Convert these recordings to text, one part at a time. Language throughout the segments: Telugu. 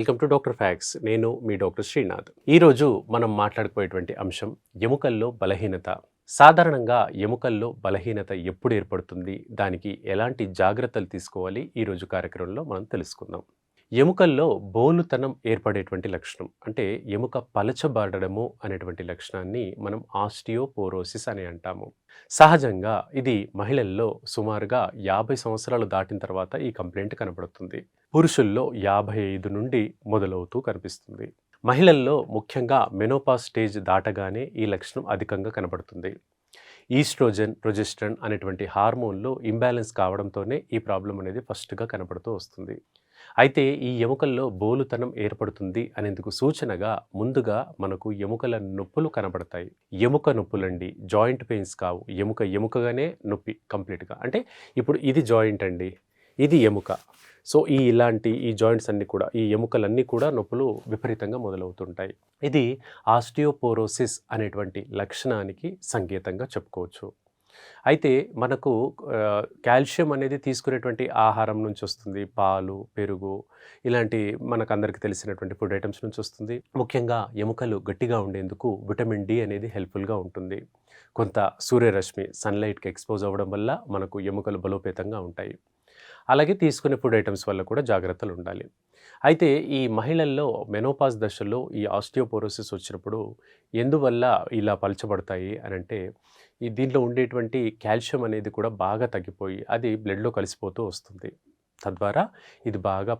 వెల్కమ్ టు డాక్టర్ ఫ్యాక్స్ నేను మీ డాక్టర్ శ్రీనాథ్ ఈరోజు మనం మాట్లాడుకోయేటువంటి అంశం ఎముకల్లో బలహీనత. సాధారణంగా ఎముకల్లో బలహీనత ఎప్పుడు ఏర్పడుతుంది? దానికి ఎలాంటి జాగ్రత్తలు తీసుకోవాలి? ఈరోజు కార్యక్రమంలో మనం తెలుసుకుందాం. ఎముకల్లో బోలుతనం ఏర్పడేటువంటి లక్షణం అంటే ఎముక పలచబడడము అనేటువంటి లక్షణాన్ని మనం ఆస్టియోపోరోసిస్ అని అంటాము. సహజంగా ఇది మహిళల్లో సుమారుగా యాభై సంవత్సరాలు దాటిన తర్వాత ఈ కంప్లైంట్ కనబడుతుంది. పురుషుల్లో యాభై ఐదు నుండి మొదలవుతూ కనిపిస్తుంది. మహిళల్లో ముఖ్యంగా మెనోపాస్ స్టేజ్ దాటగానే ఈ లక్షణం అధికంగా కనబడుతుంది. ఈస్ట్రోజన్ ప్రొజెస్ట్రన్ అనేటువంటి హార్మోన్లు ఇంబ్యాలెన్స్ కావడంతోనే ఈ ప్రాబ్లం అనేది ఫస్ట్గా కనబడుతూ వస్తుంది. అయితే ఈ ఎముకల్లో బోలుతనం ఏర్పడుతుంది అనేందుకు సూచనగా ముందుగా మనకు ఎముకల నొప్పులు కనబడతాయి. ఎముక నొప్పులండి జాయింట్ పెయిన్స్ కావు. ఎముక ఎముకగానే నొప్పి కంప్లీట్గా. అంటే ఇప్పుడు ఇది జాయింట్ అండి ఇది ఎముక. సో ఈ ఇలాంటి ఈ జాయింట్స్ అన్నీ కూడా ఈ ఎముకలన్నీ కూడా నొప్పులు విపరీతంగా మొదలవుతుంటాయి. ఇది ఆస్టియోపోరోసిస్ అనేటువంటి లక్షణానికి సంకేతంగా చెప్పుకోవచ్చు. అయితే మనకు కాల్షియం అనేది తీసుకునేటువంటి ఆహారం నుంచి వస్తుంది పాలు పెరుగు ఇలాంటి మనకు అందరికీ తెలిసినటువంటి ఫుడ్ ఐటమ్స్ నుంచి వస్తుంది. ముఖ్యంగా ఎముకలు గట్టిగా ఉండేందుకు విటమిన్ డి అనేది హెల్ప్ఫుల్గా ఉంటుంది. కొంత సూర్యరశ్మి సన్లైట్కి ఎక్స్పోజ్ అవ్వడం వల్ల మనకు ఎముకలు బలోపేతంగా ఉంటాయి. అలాగే తీసుకునే ఫుడ్ ఐటమ్స్ వల్ల కూడా జాగ్రత్తలు ఉండాలి. అయితే ఈ మహిళల్లో మెనోపాజ్ దశలో ఈ ఆస్టియోపోరోసిస్ వచ్చినప్పుడు ఎందువల్ల ఇలా పలచబడతాయి అని అంటే ఈ దీంట్లో ఉండేటువంటి కాల్షియం అనేది కూడా బాగా తగ్గిపోయి అది బ్లడ్లో కలిసిపోతూ వస్తుంది. తద్వారా ఇది బాగా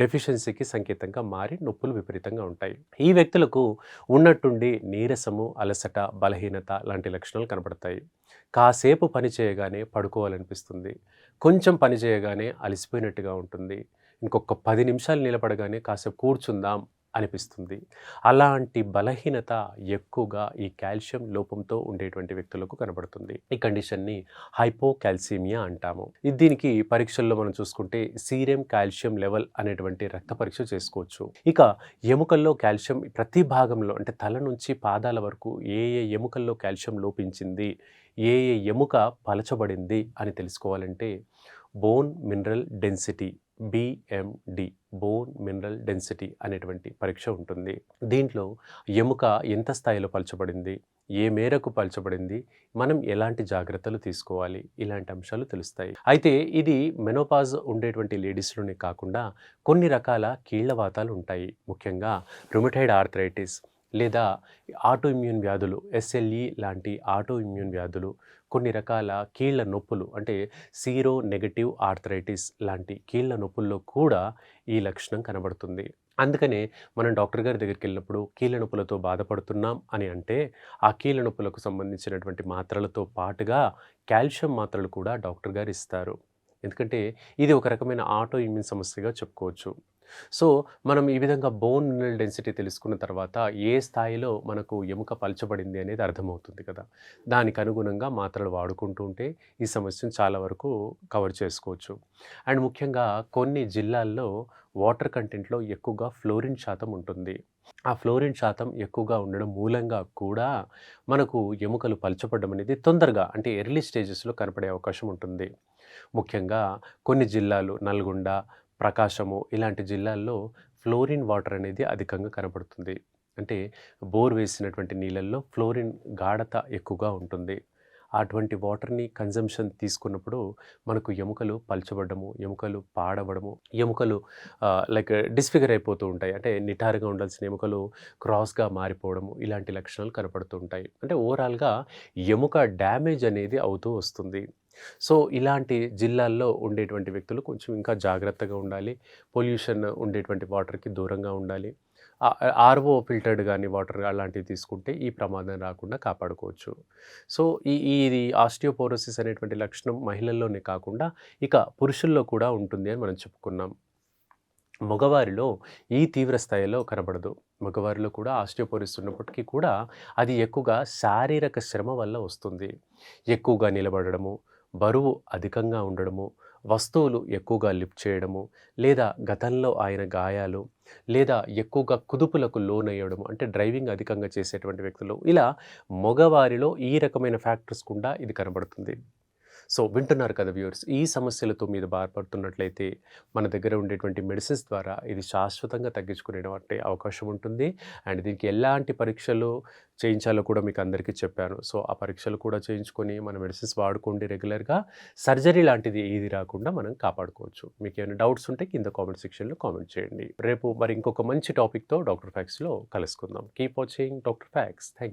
డెఫిషియన్సీకి సంకేతంగా మారి నొప్పులు విపరీతంగా ఉంటాయి. ఈ వ్యక్తులకు ఉన్నట్టుండి నీరసము అలసట బలహీనత లాంటి లక్షణాలు కనబడతాయి కాసేపు పని చేయగానే పడుకోవాలనిపిస్తుంది. కొంచెం పని చేయగానే అలసిపోయినట్టుగా ఉంటుంది. ఇంకొక పది నిమిషాలు నిలబడగానే కాసేపు కూర్చుందాం అనిపిస్తుంది. అలాంటి బలహీనత ఎక్కువగా ఈ కాల్షియం లోపంతో ఉండేటువంటి వ్యక్తులకు కనబడుతుంది. ఈ కండిషన్ని హైపోకాల్సిమియా అంటాము. ఇది దీనికి పరీక్షల్లో మనం చూసుకుంటే సీరం కాల్షియం లెవెల్ అనేటువంటి రక్త పరీక్ష చేసుకోవచ్చు. ఇక ఎముకల్లో కాల్షియం ప్రతి భాగంలో అంటే తల నుంచి పాదాల వరకు ఏ ఏ ఎముకల్లో కాల్షియం లోపించింది ఏ ఏ ఎముక పలచబడింది అని తెలుసుకోవాలంటే bone mineral density BMD bone mineral density అనేటువంటి పరీక్ష ఉంటుంది. దీంట్లో ఎముక ఎంత స్థాయిలో పలచబడింది ఏ మేరకు పలచబడింది మనం ఎలాంటి జాగ్రత్తలు తీసుకోవాలి ఇలాంటి అంశాలు తెలుస్తాయి. అయితే ఇది మెనోపాజ్ ఉండేటువంటి లేడీస్లోనే కాకుండా కొన్ని రకాల కీళ్ళవాతాలు ఉంటాయి. ముఖ్యంగా రుమటైడ్ ఆర్థరైటిస్ లేదా ఆటో ఇమ్యూన్ వ్యాధులు ఎస్ఎల్ఈ లాంటి ఆటో ఇమ్యూన్ వ్యాధులు కొన్ని రకాల కీళ్ళ నొప్పులు అంటే సీరో నెగటివ్ ఆర్థరైటిస్ లాంటి కీళ్ళ నొప్పుల్లో కూడా ఈ లక్షణం కనబడుతుంది. అందుకనే మనం డాక్టర్ గారి దగ్గరికి వెళ్ళినప్పుడు కీళ్ళ నొప్పులతో బాధపడుతున్నాం అని అంటే ఆ కీళ్ళ నొప్పులకు సంబంధించినటువంటి మాత్రలతో పాటుగా కాల్షియం మాత్రలు కూడా డాక్టర్ గారు ఇస్తారు. ఎందుకంటే ఇది ఒక రకమైన ఆటో ఇమ్యూన్ సమస్యగా చెప్పుకోవచ్చు. సో మనం ఈ విధంగా బోన్ మినరల్ డెన్సిటీ తెలుసుకున్న తర్వాత ఏ స్థాయిలో మనకు ఎముక పలచబడింది అనేది అర్థమవుతుంది కదా. దానికి అనుగుణంగా మాత్రలు వాడుకుంటూ ఉంటే ఈ సమస్యను చాలా వరకు కవర్ చేసుకోవచ్చు. అండ్ ముఖ్యంగా కొన్ని జిల్లాల్లో వాటర్ కంటెంట్లో ఎక్కువగా ఫ్లోరిన్ శాతం ఉంటుంది. ఆ ఫ్లోరిన్ శాతం ఎక్కువగా ఉండడం మూలంగా కూడా మనకు ఎముకలు పలచబడడం అనేది తొందరగా అంటే ఎర్లీ స్టేజెస్లో కనపడే అవకాశం ఉంటుంది. ముఖ్యంగా కొన్ని జిల్లాలు నల్గొండ ప్రకాశము ఇలాంటి జిల్లాల్లో ఫ్లోరిన్ వాటర్ అనేది అధికంగా కనబడుతుంది. అంటే బోర్ వేసినటువంటి నీళ్ళల్లో ఫ్లోరిన్ గాఢత ఎక్కువగా ఉంటుంది. అటువంటి వాటర్ని కన్జంప్షన్ తీసుకున్నప్పుడు మనకు ఎముకలు పలచబడము ఎముకలు పాడవడము ఎముకలు లైక్ డిస్ఫిగర్ అయిపోతూ ఉంటాయి. అంటే నిటారుగా ఉండాల్సిన ఎముకలు క్రాస్గా మారిపోవడము ఇలాంటి లక్షణాలు కనపడుతూ ఉంటాయి. అంటే ఓవరాల్గా ఎముక డ్యామేజ్ అనేది అవుతూ వస్తుంది. సో ఇలాంటి జిల్లాల్లో ఉండేటువంటి వ్యక్తులు కొంచెం ఇంకా జాగ్రత్తగా ఉండాలి. పొల్యూషన్ ఉండేటువంటి వాటర్కి దూరంగా ఉండాలి. ఆర్ఓ ఫిల్టర్డ్ కానీ వాటర్ అలాంటివి తీసుకుంటే ఈ ప్రమాదం రాకుండా కాపాడుకోవచ్చు. సో ఈ ఇది ఆస్టియోపోరోసిస్ అనేటువంటి లక్షణం మహిళల్లోనే కాకుండా ఇక పురుషుల్లో కూడా ఉంటుంది అని మనం చెప్పుకున్నాం. మగవారిలో ఈ తీవ్ర స్థాయిలో కనబడదు. మగవారిలో కూడా ఆస్టియోపోరిస్ ఉన్నప్పటికీ కూడా అది ఎక్కువగా శారీరక శ్రమ వల్ల వస్తుంది. ఎక్కువగా నిలబడము బరువు అధికంగా ఉండడము వస్తువులు ఎక్కువగా లిఫ్ట్ చేయడము లేదా గతంలో ఆయన గాయాలు లేదా ఎక్కువగా కుదుపులకు లోనయ్యడము అంటే డ్రైవింగ్ అధికంగా చేసేటువంటి వ్యక్తులు ఇలా మగవారిలో ఈ రకమైన ఫ్యాక్టర్స్ కూడా ఇది కనబడుతుంది. సో వింటున్నారు కదా వ్యూవర్స్ ఈ సమస్యలతో మీద బాధపడుతున్నట్లయితే మన దగ్గర ఉండేటువంటి మెడిసిన్స్ ద్వారా ఇది శాశ్వతంగా తగ్గించుకునేటువంటి అవకాశం ఉంటుంది. అండ్ దీనికి ఎలాంటి పరీక్షలు చేయించాలో కూడా మీకు అందరికీ చెప్పాను. సో ఆ పరీక్షలు కూడా చేయించుకొని మన మెడిసిన్స్ వాడుకోండి రెగ్యులర్గా. సర్జరీ లాంటిది ఏది రాకుండా మనం కాపాడుకోవచ్చు. మీకు ఏమైనా డౌట్స్ ఉంటే కింద కామెంట్ సెక్షన్లో కామెంట్ చేయండి. రేపు మరి ఇంకొక మంచి టాపిక్తో డాక్టర్ ఫ్యాక్స్లో కలుసుకుందాం. Keep watching doctor facts. Thank